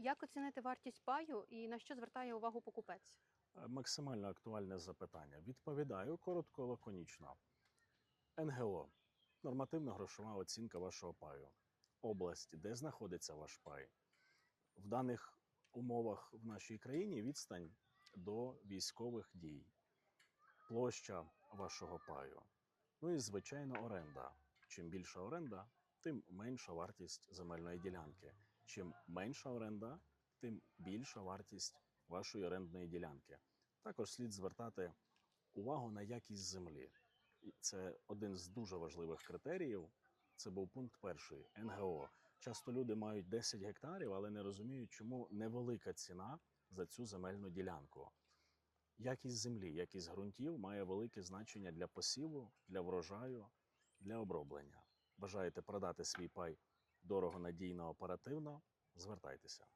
Як оцінити вартість паю і на що звертає увагу покупець? Е, Максимально актуальне запитання. Відповідаю коротко, лаконічно. НГО нормативна грошова оцінка вашого паю. Область, де знаходиться ваш пай. В даних умовах в нашій країні відстань до військових дій, площа вашого паю. Ну і, звичайно, оренда. Чим більша оренда, тим менша вартість земельної ділянки. Чим менша оренда, тим більша вартість вашої орендної ділянки. Також слід звертати увагу на якість землі. Це один з дуже важливих критеріїв. Це був пункт перший НГО. Часто люди мають 10 гектарів, але не розуміють, чому невелика ціна за цю земельну ділянку. Якість землі, якість ґрунтів має велике значення для посіву, для врожаю, для оброблення. Бажаєте продати свій пай дорого, надійно, оперативно? Звертайтеся.